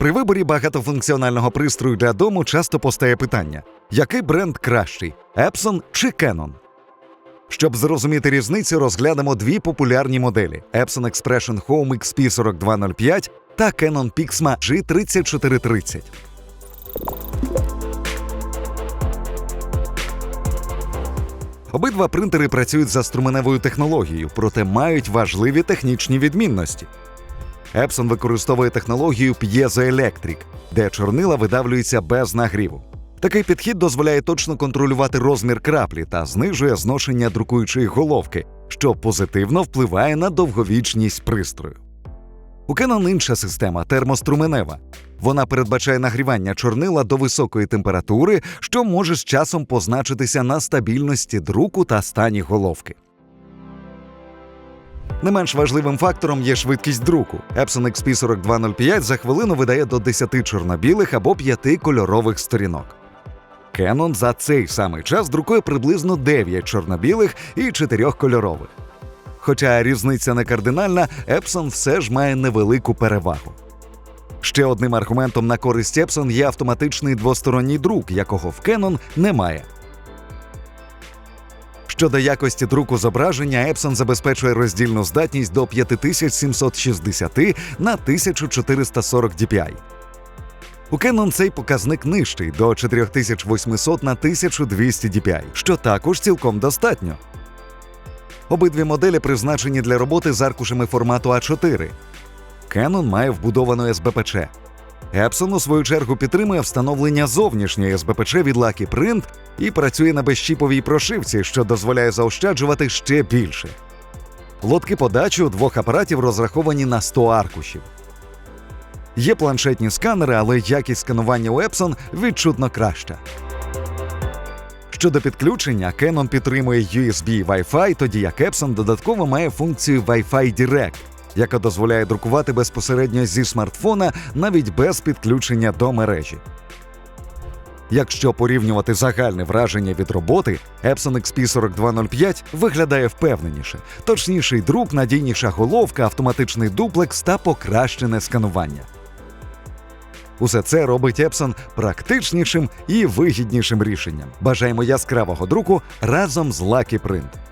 При виборі багатофункціонального пристрою для дому часто постає питання: який бренд кращий Epson чи Canon? Щоб зрозуміти різницю, розглянемо дві популярні моделі: Epson Expression Home XP4205 та Canon Pixma G3430. Обидва принтери працюють за струменевою технологією, проте мають важливі технічні відмінності. Epson використовує технологію Piezoelectric, де чорнила видавлюються без нагріву. Такий підхід дозволяє точно контролювати розмір краплі та знижує зношення друкуючої головки, що позитивно впливає на довговічність пристрою. У Canon інша система термоструменева. Вона передбачає нагрівання чорнила до високої температури, що може з часом позначитися на стабільності друку та стані головки. Не менш важливим фактором є швидкість друку. Epson XP 4205 за хвилину видає до 10 чорно-білих або 5 кольорових сторінок. Canon за цей самий час друкує приблизно 9 чорно-білих і 4 кольорових. Хоча різниця не кардинальна, Epson все ж має невелику перевагу. Ще одним аргументом на користь Epson є автоматичний двосторонній друк, якого в Canon немає. Щодо якості друку зображення, Epson забезпечує роздільну здатність до 5760 на 1440 dpi. У Canon цей показник нижчий до 4800 на 1200 dpi, що також цілком достатньо. Обидві моделі призначені для роботи з аркушами формату А4. Canon має вбудовану СБПЧ. Epson, у свою чергу, підтримує встановлення зовнішньої СБПЧ від Lucky Print і працює на безчіповій прошивці, що дозволяє заощаджувати ще більше. Лотки подачі у двох апаратів розраховані на 100 аркушів. Є планшетні сканери, але якість сканування у Epson відчутно краща. Щодо підключення, Canon підтримує USB і Wi-Fi, тоді як Epson додатково має функцію Wi-Fi Direct, яка дозволяє друкувати безпосередньо зі смартфона навіть без підключення до мережі. Якщо порівнювати загальне враження від роботи, Epson XP 4205 виглядає впевненіше, точніший друк, надійніша головка, автоматичний дуплекс та покращене сканування. Усе це робить Epson практичнішим і вигіднішим рішенням. Бажаємо яскравого друку разом з Lucky Print.